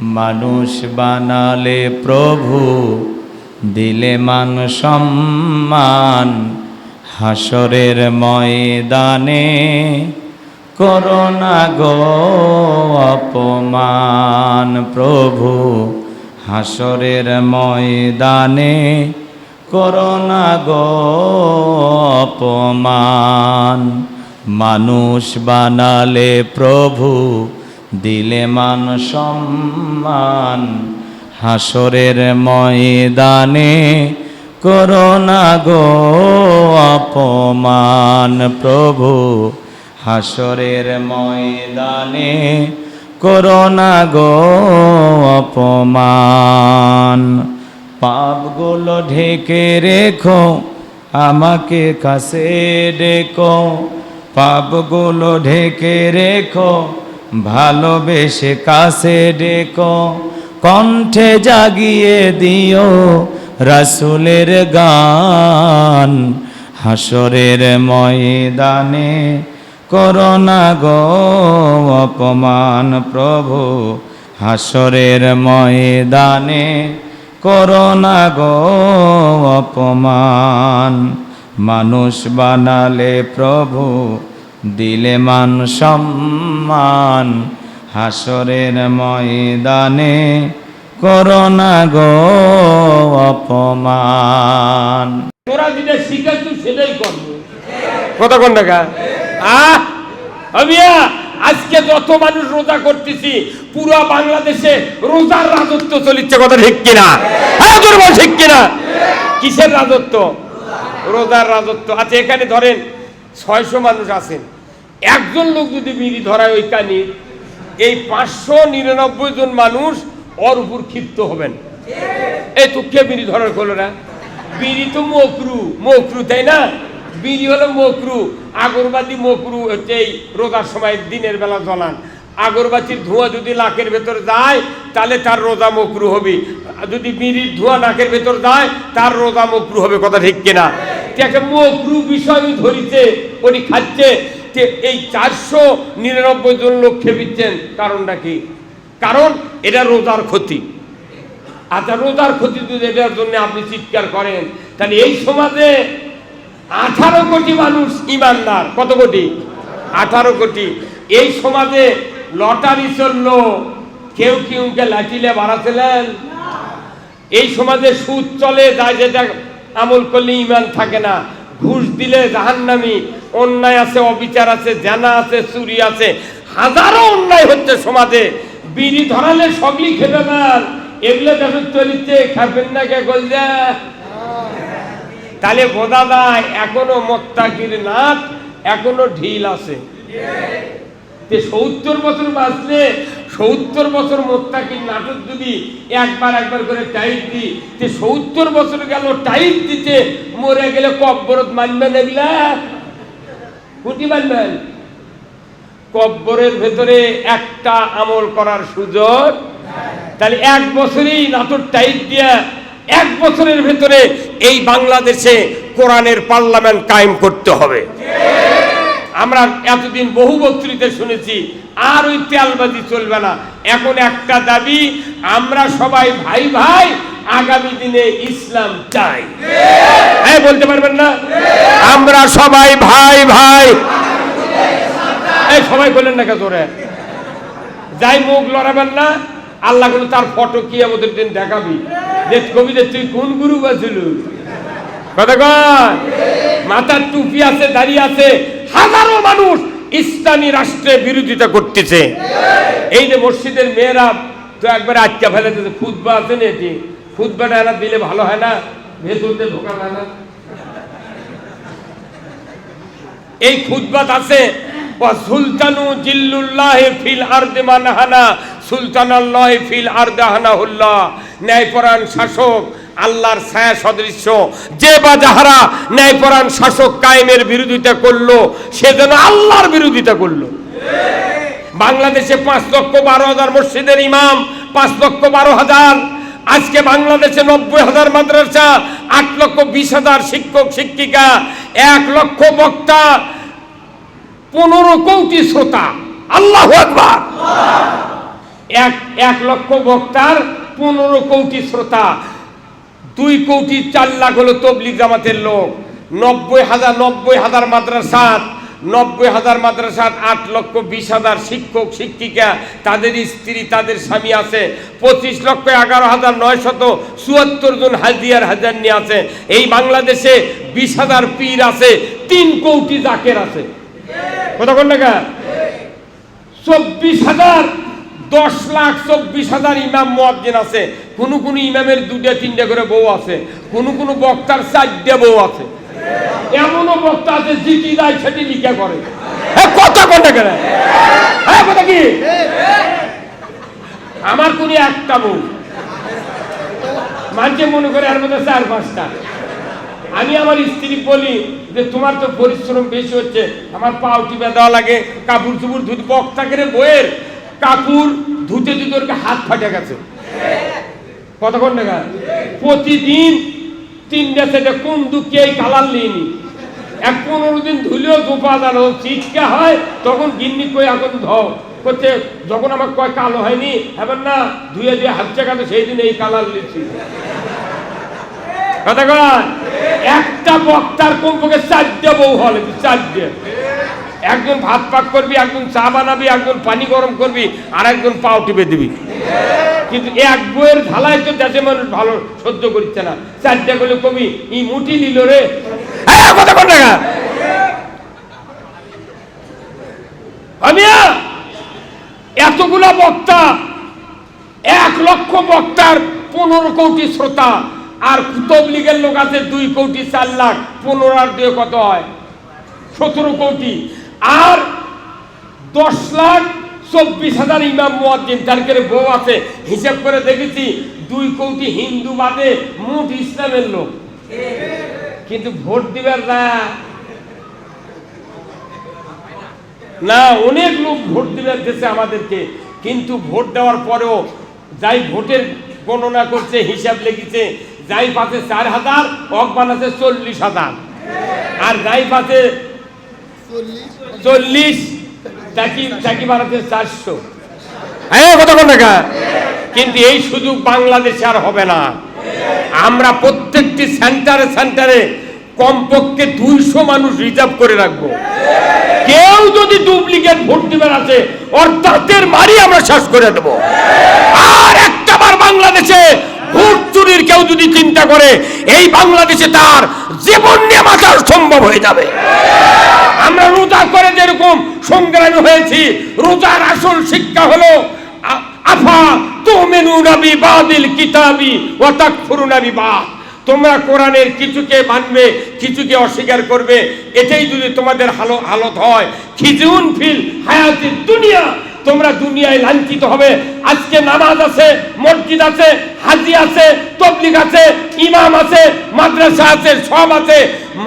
মানুষ বানালে প্রভু দিলে মান সম্মান। হাসরের ময়দানে করোনা গো অপমান। প্রভু হাসরের ময়দানে করোনা গো অপমান। মানুষ বানালে প্রভু দিলে মান সম্মান হাসরের ময়দানে করোনা গো অপমান প্রভু হাসরের ময়দানে করোনা গো অপমান। পাপগুলো ঢেকে রেখো, আমাকে কাছে ডেকো, পাপগুলো ঢেকে রেখো ভালোবেসে কাছে ডেকো, কণ্ঠে জাগিয়ে দিও রাসুলের গান। হাসরের ময়দানে করোনা গো, অপমান প্রভু। হাসরের ময়দানে করোনা গো, অপমান। মানুষ বানালে প্রভু দিলে মান সম্মান হাসরের ময়দানে করোনা গো অপমান। তোরা যেটা শিখাচ্ছ সেটাই করব কথা কোন টাকা? আহ! আমিয়া আজকে যত মানুষ রোজা করতেছি পুরো বাংলাদেশে রোজার রাজত্ব চলিচ্ছে কথা ঠিক কিনা? হ্যাঁ তোর বল ঠিক কিনা? কিসের রাজত্ব? রোজার রাজত্ব। আচ্ছা এখানে ধরেন ছয়শো মানুষ আছেন। একজন লোক যদি বিড়ি ধরায় ওই কানি, এই পাঁচশো নিরানব্বই জন মানুষ ওর উপর ক্ষিপ্ত হবেন। এই তো কে বিড়ি ধরার করল না? বিড়ি তো মকরু। মকরু, তাই না? বিড়ি হলো মকরু। আগরবাতি মকরু হচ্ছে এই রোজার সময় দিনের বেলা জ্বলান। আগরবাতির ধোঁয়া যদি নাকের ভেতর যায়, তাহলে তার রোজা মকরু হবে যদি বিড়ির ধোঁয়া নাকের ভেতর যায়, তার রোজা মকরু হবে, কথা ঠিক কিনা? একটা মকরু বিষয় ধরিতে উনি খাচ্ছে যে এই চারশো নিরানব্বই জন লোক খেপিচ্ছেন। কারণটা কি? কারণ এটা রোজার ক্ষতি। আচ্ছা রোজার ক্ষতি যদি এটার জন্য আপনি চিৎকার করেন, তাহলে এই সমাজে আঠারো কোটি মানুষ ইমানদার। কত কোটি? আঠারো কোটি। এই সমাজে লটারি চলল, কেউ কেউকে লাঠিলে বাড়াছিলেন এই সমাজে সুদ চলে যায় যেটা আমল করলে ইমান থাকে না। ঘুষ দিলে জাহান্নামি, অন্যায় আছে, অবিচার আছে, জানা আছে, চুরি আছে, হাজারো অন্যায় হচ্ছে সমাজে। বিড়ি ধরালে সবই খেতে পার এগুলো দেখুন চলিচ্ছে খাবেন না কে করলে তাহলে বোঝা যায়, এখনও মোত্তাকির নাথ এখনও ঢিল আছে। সত্তর বছর বাঁচলে সত্তর বছর মোত্তাকির নাটক যদি একবার একবার করে টাইট দিই, তে সত্তর বছর গেল টাইট দিতে, মরে গেলে কব্বরত মানবেন এগুলা? কুটি মানবেন কব্বরের ভেতরে একটা আমল করার সুযোগ তাহলে এক বছরই নাটক টাইট দিয়া এক বছরের ভেতরে এই বাংলাদেশে কোরআনের পার্লামেন্ট কায়েম করতে হবে। আমরা এতদিন বহু বক্তৃতা শুনেছি, আর ওই তেলবাজি চলবে না। এখন একটা দাবি, আমরা সবাই ভাই ভাই আগামী দিনে ইসলাম চাই। হ্যাঁ বলতে পারবেন না? আমরা সবাই ভাই ভাই। এই, সবাই বললেন না জোরে যাই মুখ লড়াবেন না, আল্লাহ তার ফটো কি আমাদের দিন দেখাবি। যে কবি যে তুই কোন গুরু গেছিল কয় মাথার টুপি আছে দাঁড়িয়ে আছে, হাজারো মানুষ ইসলামী রাষ্ট্রের বিরোধিতা করতেছে। এই যে মসজিদের মেয়েরা তো একবার আটকা ফেলেছে খুদবা আছে না এটি? খুদবাটা এরা দিলে ভালো হয় না? ভেতরতে ঢোকা না? এই খুদবাত আছে সুলতানু জিল্লুল্লাহ ফিল আরদে মানহানা সুলতান আল্লাহ ফিল আরদে হানাহুল্লাহ। ন্যায়পরায়ণ শাসক আল্লাহর ছায়া সদৃশ্য। যে বা যাহারা ন্যায়পরায়ণ শাসক কায়েমের বিরোধিতা করল, সে যেন আল্লাহর বিরোধিতা করল। বাংলাদেশে পাঁচ লক্ষ বারো হাজার মসজিদের ইমাম, পাঁচ লক্ষ বারো হাজার। আজকে বাংলাদেশে নব্বই হাজার মাদ্রাসা, আট লক্ষ বিশ হাজার শিক্ষক, শিক্ষিকা, এক লক্ষ বক্তা, পনেরো কোটি শ্রোতা। আল্লাহ একবার এক এক লক্ষ বক্তার পনেরো কোটি শ্রোতা। দুই কোটি চার লাখ হলো তবলিগ জামাতের লোক। নব্বই হাজার নব্বই হাজার মাদ্রাসাত, নব্বই হাজার মাদ্রাসাত আট লক্ষ বিশ হাজার শিক্ষক, শিক্ষিকা, তাদের স্ত্রী, তাদের স্বামী আছে। পঁচিশ লক্ষ এগারো হাজার নয় শত চুয়াত্তর জন হাজিয়ার হাজার নিয়ে আছে। এই বাংলাদেশে বিশ হাজার পীর আছে, তিন কোটি জাকের আছে। কথা কোন টাকা চব্বিশ হাজার দশ লাখ চব্বিশ হাজার ইমাম মুয়াজ্জিন আছে। কোন কোন ইমামের দুটা তিনটা করে বউ আছে। কোন কোন বক্তার চারটে বউ আছে। এমনও বক্তা আছে জিটি দেয় সেটি লিখে করে। কথা হ্যাঁ কথা কি? আমার কোন একটা বউ। মাঝে মনে করে আর মধ্যে চার, পাঁচটা। আমি আমার স্ত্রী বলি যে, তোমার তো পরিশ্রম বেশি হচ্ছে। আমার টিপে দেওয়া লাগে। কাপড় চুপুর ধুতে বক্তাকে রে বইয়ের কাপড় ধুতে ধুতে হাত ফাটে গেছে। কতক্ষণ টাকা প্রতিদিন তিনটা সেটা কোন দুঃখে এই কালার নিইনি এক পনেরো দিন ধুলেও দোপা দাঁড়ো চিটকা হয়, তখন গিন্নি কই এখন ধও করছে যখন আমার কয় কালো হয়নি এবার না, ধুয়ে ধুয়ে হাত চাকাতে সেই দিন এই কালার লিখছি। কথা একটা বক্তার কমপক্ষে চারটে বউ হলে, চারটে। একজন ভাত পাক করবি, একজন চা বানাবি, একজন পানি গরম করবি আর একজন পাও টিপে দিবি। কিন্তু এক বইয়ের ঢালাই তো দেশে মানুষ ভালো সহ্য করছে না। চারটে গুলো কবি, ই মুটি নিল রে। টাকা আমিয়া এতগুলা বক্তা, এক লক্ষ বক্তার পনেরো কোটি শ্রোতা, আর তবলিগের লোক আছে দুই কোটি চার লাখ, পনেরো আর দুই কত হয়? সতেরো কোটি। আর দশ লাখ চব্বিশ হাজার ইমাম মুয়াজ্জিন তার করে বউ আছে, হিসাব করে দেখেছি, দুই কোটি হিন্দু বাদে মোট ইসলামের লোক। কিন্তু ভোট দিবার না। না, অনেক লোক ভোট দিবার দেশে আমাদেরকে, কিন্তু ভোট দেওয়ার পরেও যাই ভোটের গণনা করছে, হিসাব লেগেছে যাই পাশে চার হাজার অকবান আছে চল্লিশ হাজার। আর যাই পাশে চল্লিশ। চাকি চাকি বানাতে চারশো। হ্যাঁ কত কোন টাকা কিন্তু এই সুযোগ বাংলাদেশে আর হবে না। আমরা প্রত্যেকটি সেন্টারে সেন্টারে কমপক্ষে দুইশো মানুষ রিজার্ভ করে রাখব। কেউ যদি ডুপ্লিকেট ভোট দিবার আছে ওর দাঁতের মারি আমরা শেষ করে দেব। আর একটা বার বাংলাদেশে ভোট চুরির কেউ যদি চিন্তা করে, এই বাংলাদেশে তার জীবন নিয়ে বাঁচার সম্ভব হয়ে যাবে। আমরা রোজা করে যেরকম সংগ্রামী হয়েছি, রোজার আসল শিক্ষা হলো আফা কিতাবি তোমরা কোরআনের কিছুকে মানবে, কিছুকে অস্বীকার করবে, এটাই যদি তোমাদের হালো হালত হয়, খিজুন ফিল দুনিয়া তোমরা দুনিয়ায় লাঞ্ছিত হবে। আজকে নামাজ আছে, মসজিদ আছে, হাজি আছে, তবলিগ আছে, ইমাম আছে, মাদ্রাসা আছে, সব আছে।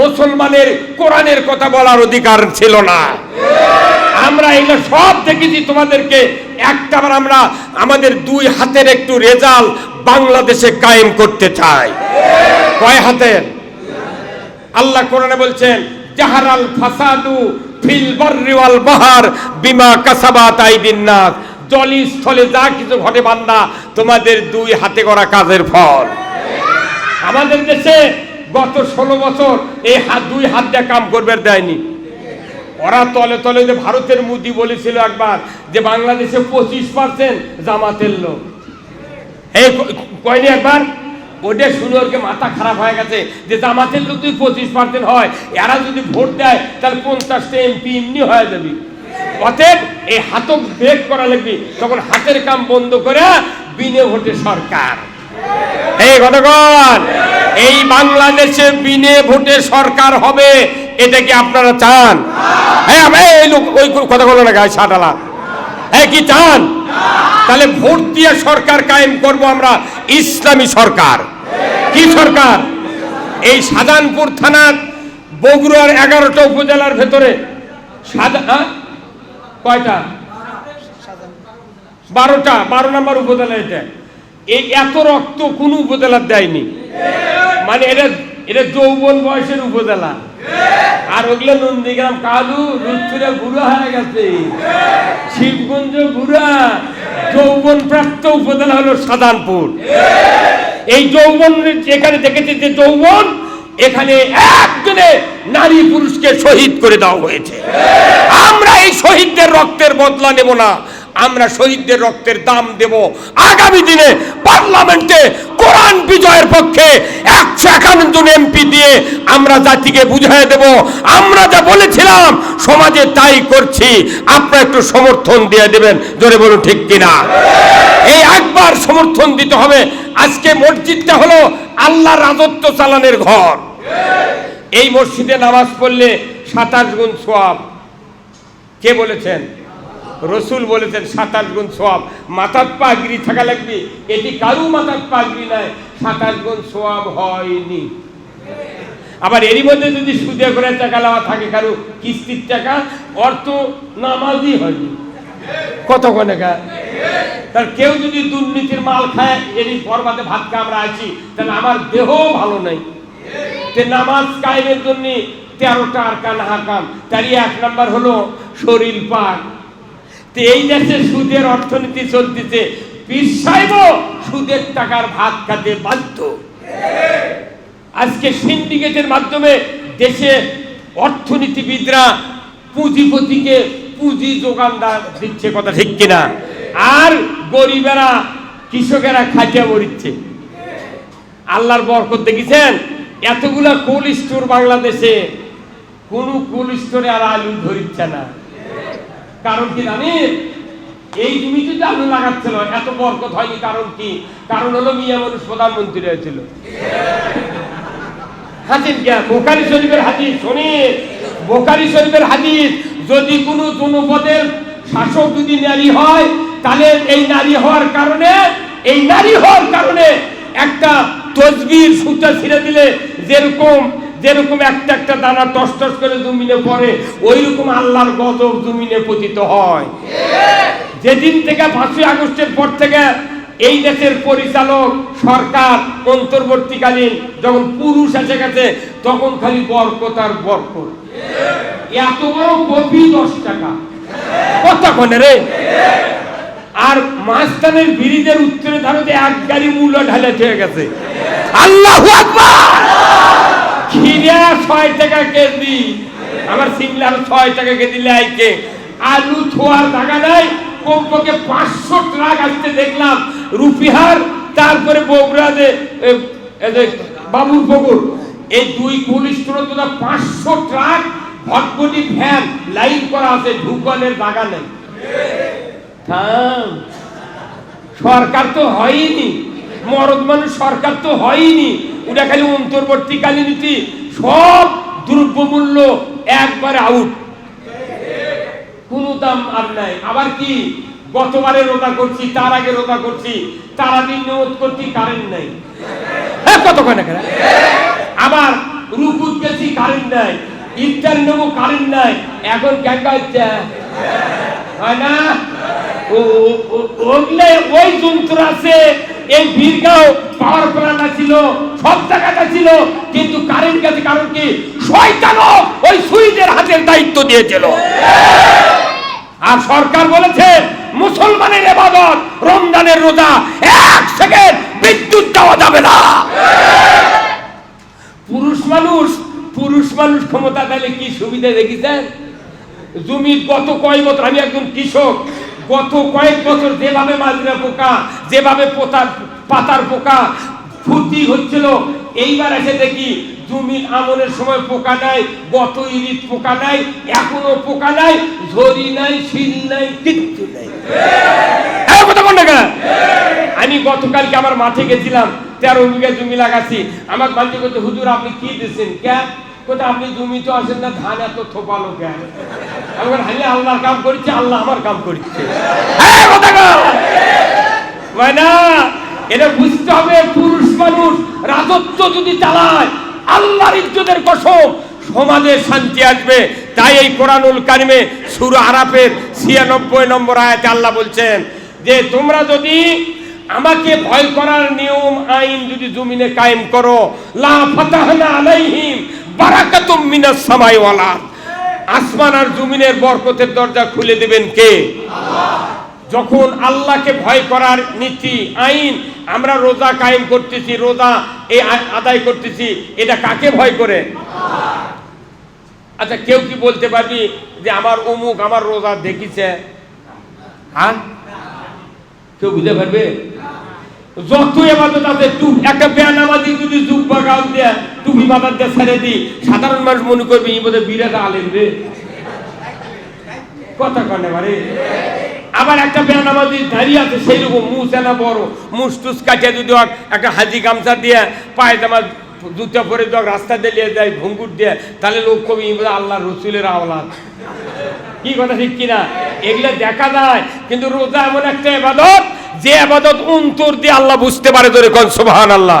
মুসলমানের কোরআনের কথা বলার অধিকার ছিল না। আমরা এগুলো সব দেখেছি তোমাদেরকে। একটাবার আমরা আমাদের দুই হাতের একটু রেজাল্ট বাংলাদেশে কায়েম করতে চাই। কয় হাতের? আল্লাহ কোরআনে বলছেন, জাহারাল ফাসাদু ফিল বাররি বাহার বিমা কাসাবাত আইদিন নাস। জলি যা কিছু ঘটে বান্দা, তোমাদের দুই হাতে করা কাজের ফল। আমাদের দেশে গত ষোলো বছর এই হাত দুই হাত দিয়ে কাম করবে দেয়নি। ওরা তলে তলে যে ভারতের মোদি বলেছিল একবার যে বাংলাদেশে পঁচিশ পার্সেন্ট জামাতের লোক। এই কয়নি একবার? ওটা শুনে ওরকে মাথা খারাপ হয়ে গেছে যে জামাতের লোক যদি পঁচিশ পার্সেন্ট হয়, এরা যদি ভোট দেয়, তাহলে পঞ্চাশটা এমপি এমনি হয়ে যাবে। অতএব এই হাতক ব্রেক করা লাগবে। তখন হাতের কাম বন্ধ করে বিনে ভোটে সরকার। এই ঘটকন এই বাংলাদেশে বিনে ভোটে সরকার হবে, এটা কি আপনারা চান? হ্যাঁ এই লোক, ওই কথা বলো না গায়ে সাটালা হ্যাঁ কি চান? তাহলে ভোট দিয়ে সরকার কায়েম করব আমরা, ইসলামী সরকার। কি সরকার? এই সাদানপুর থানার বগুড়ার এগারোটা উপজেলার ভেতরে। সাদা? কয়টা? বারোটা। বারো নম্বর উপজেলা এটা। এই এত রক্ত কোন উপজেলার দেয়নি। মানে এটা এটা যৌবন বয়সের উপজেলা। আর ওগুলো নন্দীগ্রাম, কালু লুৎফুরে বুড়ো হয়ে গেছে। শিবগঞ্জ বুড়া। যৌবন প্রাপ্ত উপজেলা হলো সাদানপুর এই যৌবন যেখানে দেখেছি যে যৌবন, এখানে একদিনে নারী পুরুষকে শহীদ করে দেওয়া হয়েছে। আমরা এই শহীদদের রক্তের বদলা নেব না, আমরা শহীদদের রক্তের দাম দেব। আগামী দিনে পার্লামেন্টে কোরআন বিজয়ের পক্ষে একশো একান্ন জন এমপি দিয়ে আমরা জাতিকে বুঝিয়ে দেব। আমরা যা বলেছিলাম, সমাজে তাই করছি। আপনারা একটু সমর্থন দিয়ে দেবেন, জোরে বলুন ঠিক কিনা? এই একবার সমর্থন দিতে হবে। আজকে মসজিদটা হলো আল্লাহ রাজত্ব চালানের ঘর। এই মসজিদে নামাজ পড়লে সাতাশ গুণ সোয়াব। কে বলেছেন? রসুল বলেছেন সাতাশ গুণ সোয়াব। মাথার পাগড়ি থাকা লাগবে। এটি কারু মাথার পাগড়ি নাই সাতাশ গুণ সোয়াব হয়নি। আবার এরই মধ্যে যদি সুদে করে টাকা নেওয়া থাকে কারও কিস্তির টাকা, অর্থ নামাজই হয়নি। কত তার কেউ যদি দুর্নীতির মাল খায়, এরই পর্বাতে ভাত আমরা আছি, তাহলে আমার দেহ ভালো নাই। যে নামাজ কায়েমের জন্য তেরোটা আরকান হাকাম তারই এক নাম্বার হলো শরীর পাক। তো এই দেশে সুদের অর্থনীতি চলতেছে পিসাইব সুদের টাকার ভাত খাতে বাধ্য। আজকে সিন্ডিকেটের মাধ্যমে দেশে অর্থনীতিবিদরা পুঁজিপতিকে পুঁজি যোগানদার দিচ্ছে কথা ঠিক কিনা? আর গরিবেরা, কৃষকেরা খাইতে মরিচ্ছে। আল্লাহর বরকত দেখেছেন? এতগুলা কোল স্টোর বাংলাদেশে কোন কোল স্টোরে আর আলু ধরিচ্ছে না। কারণ কি জানেন? এই জমিতে আলু লাগাচ্ছিল, এত বরকত হয়নি। কারণ কি? কারণ হলো মিয়া মানুষ প্রধানমন্ত্রী হয়েছিল। হাদিস জ্ঞান বোকারি শরীফের হাদিস, শোনেন? বোকারি শরীফের হাদিস যদি কোনো জনপদের শাসক যদি নারী হয় তাহলে এই নারী হওয়ার কারণে এই নারী হওয়ার কারণে একটা তসবির সুতা ছিঁড়ে দিলে যেরকম যেরকম একটা একটা দানা টস টস করে জমিনে পড়ে ওই রকম আল্লাহর গজব জমিনে পতিত হয়। যেদিন থেকে পাঁচই আগস্টের পর থেকে এই দেশের পরিচালক সরকার অন্তর্বর্তীকালীন যখন পুরুষ এসে গেছে, তখন খালি বরকত আর বরকত। এত বড় কপি দশ টাকা। কত কোনে রে? আর মাঝখানের ব্রিজের উত্তরে ধারো যে এক গাড়ি মূল্য ঢালে হয়ে গেছে। আল্লাহ খিরা ছয় টাকা কেজি। আমার সিমলার ছয় টাকা কেজি লাইকে আলু ছোয়ার জায়গা নাই কমপক্ষে পাঁচশো ট্রাক আসতে দেখলাম। রুপিহার, তারপরে বাবুর এই দুই পাঁচশো ট্রাক লাইন করা আছে, ঢুকনের সরকার তো হয়নি। মরদ মানুষ সরকার তো হয়নি। ওটা খালি অন্তর্বর্তীকালীন নীতি। সব দ্রব্যমূল্য একবারে আউট কোনো দাম আর নাই আবার কি গতবারে রোজা করছি তার আগে রোজা করছি তার আগে নিয়ত করছি কারেন্ট নাই হ্যাঁ কতক্ষণ এখানে আবার রুকুত গেছি কারেন্ট নাই ইফতার নেব কারেন্ট নাই এখন ক্যাঙ্গা হচ্ছে হয় না ওগুলো ওই যন্ত্র আছে এই বীরগাঁও পাওয়ার প্ল্যান্ট ছিল, সব জায়গাটা ছিল, কিন্তু কারেন্ট গেছে কারণ কি? শয়তানও ওই সুইচের হাতের দায়িত্ব দিয়েছিল। আর সরকার বলেছে, মুসলমানের এবাদত, রমজানের রোজা, এক সেকেন্ড বিদ্যুৎ দেওয়া যাবে না। পুরুষ মানুষ পুরুষ মানুষ ক্ষমতা দিলে কি সুবিধা দেখিছেন? জমির গত কয়েক বছর, আমি একজন কৃষক গত কয়েক বছর যেভাবে মাজরা পোকা যেভাবে পোতার পাতার পোকা ফুটি হচ্ছিল এইবার এসে দেখি জমির আমনের সময় পোকা নাই গত ইরিত পোকা নাই এখনও পোকা নাই ঝরি নাই শিল নাই কিচ্ছু নাই। হ্যাঁ, আমি গতকালকে আমার মাঠে গেছিলাম তেরো বিঘা জমি লাগাচ্ছি। আমার বাড়িতে বলছে হুজুর আপনি কি দিচ্ছেন? কে কোথা আপনি আসেন না? ধান এত থোপালো কে আমি বললাম, আমি আল্লাহর কাম করছি আল্লাহ আমার কাম করছে। হয় না এটা বুঝতে হবে পুরুষ মানুষ রাজত্ব যদি চালায় আল্লাহর ইজ্জতের কসম সমাজে শান্তি আসবে। তাই এই কোরআনুল কারিমে সুর আরাফের ছিয়ানব্বই নম্বর আয়াতে আল্লাহ বলছেন যে তোমরা যদি আমাকে ভয় করার নিয়ম আইন যদি জমিনে কায়েম করো লা ফাতাহনা আলাইহিম বারাকাতুম মিনাস সামাই আসমান আর জমিনের বরকতের দরজা খুলে দেবেন কে? যখন আল্লাহকে ভয় করার নীতি, আইন, আমরা রোজা কায়েম করতেছি, রোজা এই আদায় করতেছি, এটা কাকে ভয় করে? আচ্ছা কেউ কি বলতে পারবি যে আমার অমুক আমার রোজা দেখিছে? হ্যাঁ? কেউ বুঝতে পারবে? যত এবাদত যদি দেয়া সাধারণ মানুষ মনে করবে বোধহয় বিরাট আলেম রে। কথা কনে বারে। আবার একটা বেয়ানামাজি দাঁড়িয়ে আছে সেই রকম মুছ এনা বড়। মুস টুস কাটিয়ে যদি একটা হাজি গামছা দিয়ে পায়জামা জুতা পরে ওর রাস্তা দিয়ে দেয় ভঙ্গুর দিয়ে, তাহলে লোক কবি আল্লাহ রসুলের আওলাদ। কি কথা ঠিক কিনা? এগুলা দেখা যায়, কিন্তু রোজা এমন একটা এবাদত যে আবাদত অন্তর দিয়ে আল্লাহ বুঝতে পারে তোরে কন সোহান আল্লাহ